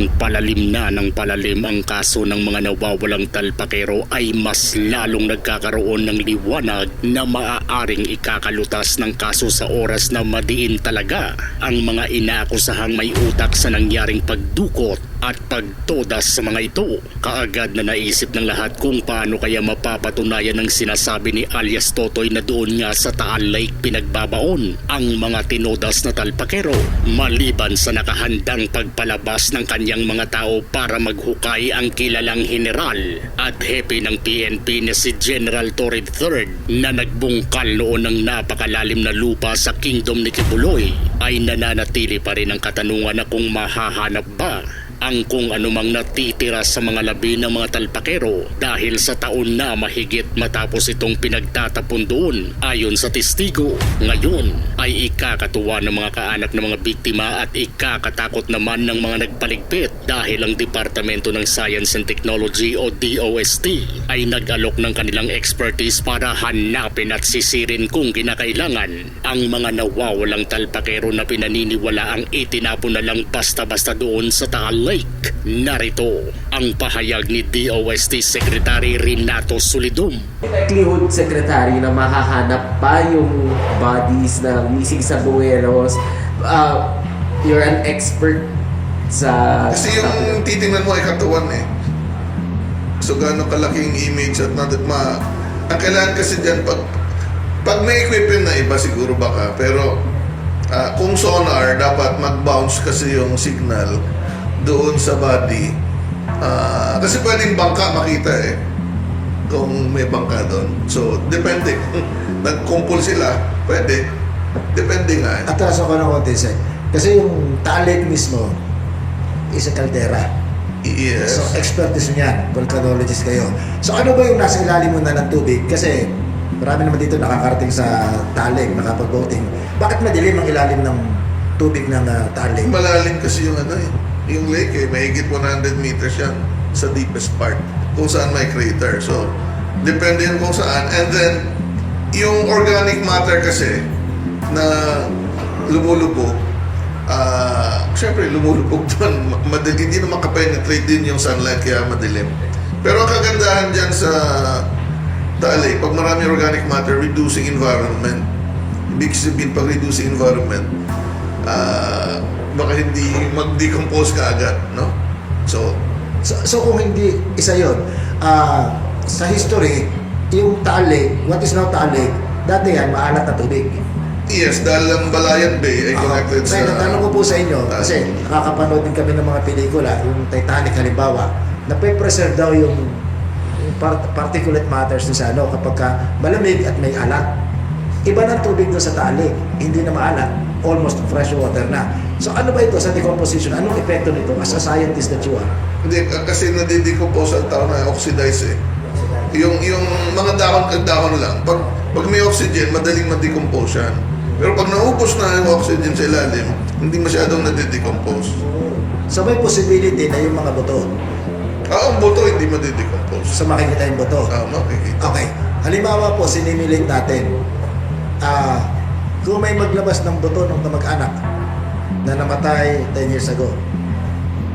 Habang palalim na ng palalim ang kaso ng mga nawawalang talpakero ay mas lalong nagkakaroon ng liwanag na maaaring ikakalutas ng kaso sa oras na madiin talaga. Ang mga inaakusahang may utak sa nangyaring pagdukot at pagtodas sa mga ito. Kaagad na naisip ng lahat kung paano kaya mapapatunayan ng sinasabi ni alias Totoy na doon nga sa Taal Lake pinagbabaon ang mga tinodas na talpakero maliban sa nakahandang pagpalabas ng kanyang mga tao para maghukay ang kilalang general at hepe ng PNP na si General Torre III na nagbungkal noon ng napakalalim na lupa sa Kingdom ni Kibuloy ay nananatili pa rin ang katanungan na kung mahahanap ba ang kung anumang natitira sa mga labi ng mga talpakero dahil sa taon na mahigit matapos itong pinagtatapon doon ayon sa testigo. Ngayon ay ikakatuwa ng mga kaanak ng mga biktima at ikakatakot naman ng mga nagpaligpit dahil ang Departamento ng Science and Technology o DOST ay nag-alok ng kanilang expertise para hanapin at sisirin kung kinakailangan ang mga nawawalang talpakero na pinaniniwala ang itinapon na lang basta-basta doon sa Taal Lake. Narito ang pahayag ni DOST Secretary Renato Solidum. likelihood secretary na mahahanap pa yung bodies na missing sa Buenos. Uh, you're an expert sa... Kasi yung titingnan mo ay katawan eh. So gaano kalaking image at na, ma, ang kailangan kasi dyan pag pag may equipment na iba siguro baka pero ah, kung sonar dapat mag-bounce kasi yung signal doon sa body Ah, kasi pwedeng bangka makita eh kung may bangka doon so depende nagkumpul sila pwede depende nga eh. Atraso ko ng konti, sir. Kasi yung talik mismo is a caldera. yes So, expertise niyan. Volcanologist kayo. So, ano ba yung nasa ilalim mo na ng tubig? Kasi, marami naman dito nakakarating sa talik, nakapag-boating. Bakit madilim ang ilalim ng tubig ng uh, talik? Malalim kasi yung ano eh. Yung lake eh, mahigit 100 meters yan sa deepest part. Kung saan may crater. So, depende yun kung saan. And then, yung organic matter kasi na lumulubog, ah, syempre lumulubog doon. Madali, hindi naman kapenetrate din yung sunlight kaya madilim. Pero ang kagandahan dyan sa Dali, pag marami organic matter, reducing environment. Ibig sabihin, pag reducing environment, ah, baka hindi mag-decompose ka agad, no? So, So, so kung hindi isa yon ah, sa history, yung talik, what is now talik, dati yan, maalat na tubig. yes, dahil ang Balayan Bay ay connected Kaya sa... natanong ko po sa inyo, kasi nakakapanood din kami ng mga pelikula, yung Titanic halimbawa, na preserve daw yung, yung part- particulate matters sa ano, kapag ka malamig at may alat. Iba ng tubig doon sa tali, hindi na maalat, almost fresh water na. So ano ba ito sa decomposition? Anong epekto nito as a scientist that you are? Hindi, kasi nadidecompose ang tao na oxidize eh. Yung, yung mga dahon kag dahon lang, pag, pag may oxygen, madaling ma-decompose yan. Pero pag naubos na yung oxygen sa ilalim, hindi masyadong nadidecompose. So may possibility na yung mga buto, Ah, ang buto hindi madidecompose. so makikita yung buto. Ah, makikita. Okay. Halimbawa po, sinimulate natin, ah, kung may maglabas ng buto ng kamag-anak na namatay 10 years ago,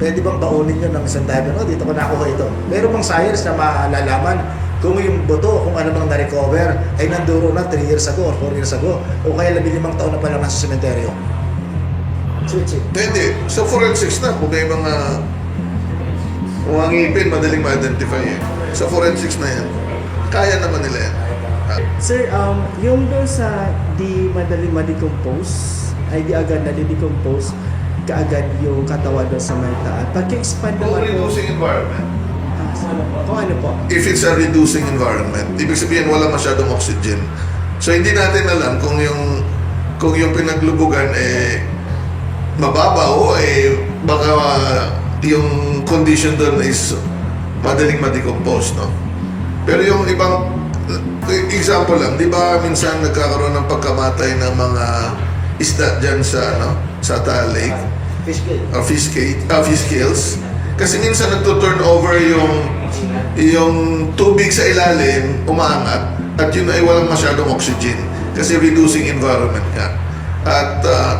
pwede bang baunin yun ng isang diver? Oh, dito ko nakuha ito. Meron bang science na malalaman kung yung buto, kung ano mang na-recover, ay nanduro na 3 years ago or 4 years ago, o kaya labing limang taon na pala nasa sementeryo? Switch it. Pwede. Sa forensics na, kung may mga ang ngipin, madaling ma-identify eh. Sa forensics na yan, kaya naman nila yan. Ah, Sir, um, yung doon sa di madali ma-decompose, ay di agad na di-decompose, kaagad yung katawan doon sa mga taan. Pag-expand naman po, reducing environment, ah, ano po, kung ano po. if it's a reducing environment, ibig sabihin wala masyadong oxygen. So hindi natin alam kung yung kung yung pinaglubugan eh mababa o eh baka yung condition doon is madaling ma-decompose, no? Pero yung ibang example lang, di ba minsan nagkakaroon ng pagkamatay ng mga isda dyan sa, ano, sa Taal Lake? Fish gate. uh, fish, gate, uh, fish scales. Kasi minsan nagto-turn over yung yung tubig sa ilalim, umaangat, at yun ay walang masyadong oxygen. Kasi reducing environment nga. At uh,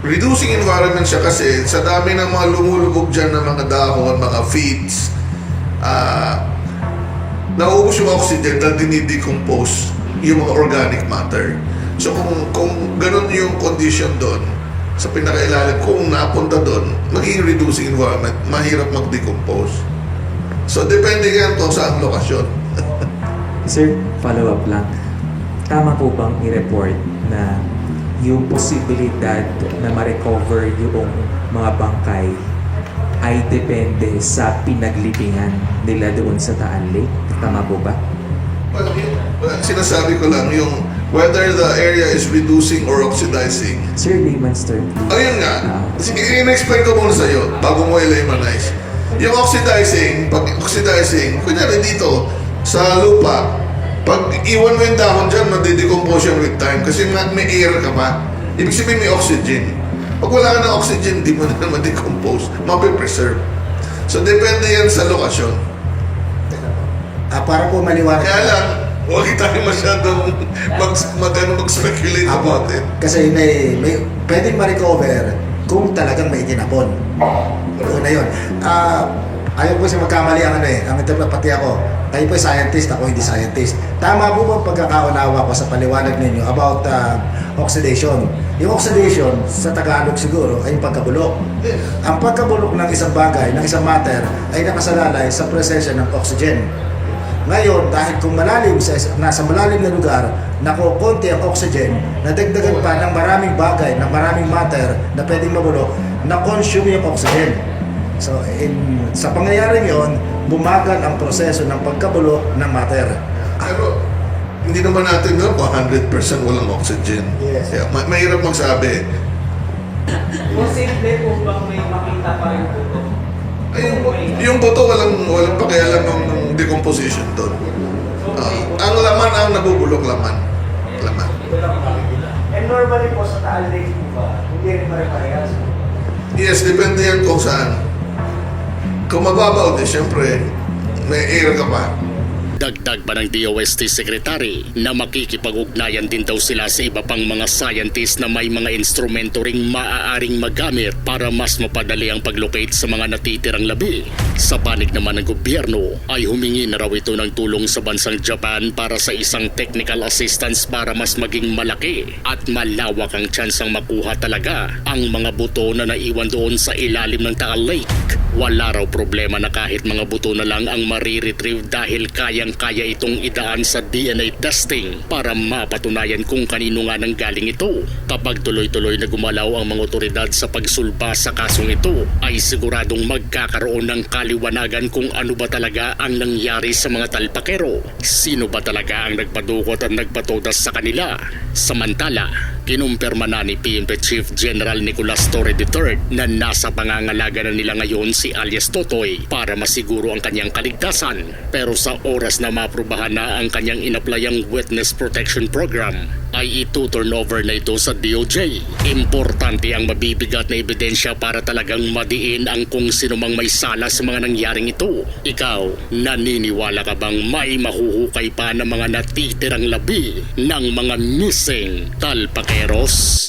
reducing environment siya kasi sa dami ng mga lumulubog dyan ng mga dahon, mga feeds, ah nauubos yung oxygen dahil dinidecompose yung mga organic matter. So kung, kung ganun yung condition doon, sa pinakailalim, kung napunta doon, magiging reducing environment, mahirap mag-decompose. So depende yan kung saan lokasyon. Sir, follow up lang. Tama po bang i-report na yung posibilidad na ma-recover yung mga bangkay ay depende sa pinaglibingan nila doon sa Taal Lake? Tama po ba? Well, well, sinasabi ko lang yung whether the area is reducing or oxidizing. Sir, layman's term. Ayun nga. Sige, in-explain ko muna sa'yo bago mo i-lemonize. Yung oxidizing, pag oxidizing, kunyari dito, sa lupa, pag iwan mo yung dahon dyan, madidecompose yan with time kasi may air ka pa. Ibig sabihin may oxygen. Pag wala ka ng oxygen, di mo na ma-decompose, mapipreserve. So, depende yan sa lokasyon. Ah, para po maliwanag. Kaya lang, huwag tayo masyadong mag, mag, ano, mag-speculate Apo. about it. Kasi may, may pwedeng ma-recover kung talagang may tinapon. Una yun. Ah, ayaw po kasi magkamali ang ano eh. Ang interpret pati ako. Kayo po scientist, ako hindi scientist. Tama po po pagkakaunawa ko sa paliwanag ninyo about ah, oxidation. Yung oxidation, sa Tagalog siguro, ay yung pagkabulok. Ang pagkabulok ng isang bagay, ng isang matter, ay nakasalalay sa presensya ng oxygen. Ngayon, dahil kung malalim sa nasa malalim na lugar, nakukunti ang oxygen, nadagdagan pa ng maraming bagay, ng maraming matter na pwedeng mabulok, na-consume yung oxygen. So, in, sa pangyayaring yon, bumagal ang proseso ng pagkabulok ng matter. Pero hindi naman natin alam kung 100% walang oxygen. Yes. Yeah, ma- mahirap magsabi. Posible po bang may makita pa rin po ito? Ay, yung, yung buto walang walang pakialam ng, ng decomposition doon. Ah, ang laman ang nabubulok laman. Laman. And normally po sa Taal Lake po ba, hindi rin pare-parehas. Yes, depende yan kung saan. Kung mababaw din, syempre, may air ka pa. Dagdag pa ng DOST Secretary na makikipag-ugnayan din daw sila sa iba pang mga scientist na may mga instrumento ring maaaring magamit para mas mapadali ang paglocate sa mga natitirang labi. Sa panig naman ng gobyerno ay humingi na raw ito ng tulong sa bansang Japan para sa isang technical assistance para mas maging malaki at malawak ang tsansang makuha talaga ang mga buto na naiwan doon sa ilalim ng Taal Lake. Wala raw problema na kahit mga buto na lang ang mariretrieve dahil kayang-kaya itong idaan sa DNA testing para mapatunayan kung kanino nga nang galing ito. Kapag tuloy-tuloy na gumalaw ang mga otoridad sa pagsulba sa kasong ito, ay siguradong magkakaroon ng kaliwanagan kung ano ba talaga ang nangyari sa mga talpakero. Sino ba talaga ang nagpadukot at nagpatodas sa kanila? Samantala, kinumpirma na ni PNP Chief General Nicolas Torre III na nasa pangangalaga na nila ngayon si alias Totoy para masiguro ang kanyang kaligtasan. Pero sa oras na maprubahan na ang kanyang inaplayang Witness Protection Program, ay ituturn over na ito sa DOJ. Importante ang mabibigat na ebidensya para talagang madiin ang kung sino mang may sala sa mga nangyaring ito. Ikaw, naniniwala ka bang may mahuhukay pa ng mga natitirang labi ng mga missing talpakeros?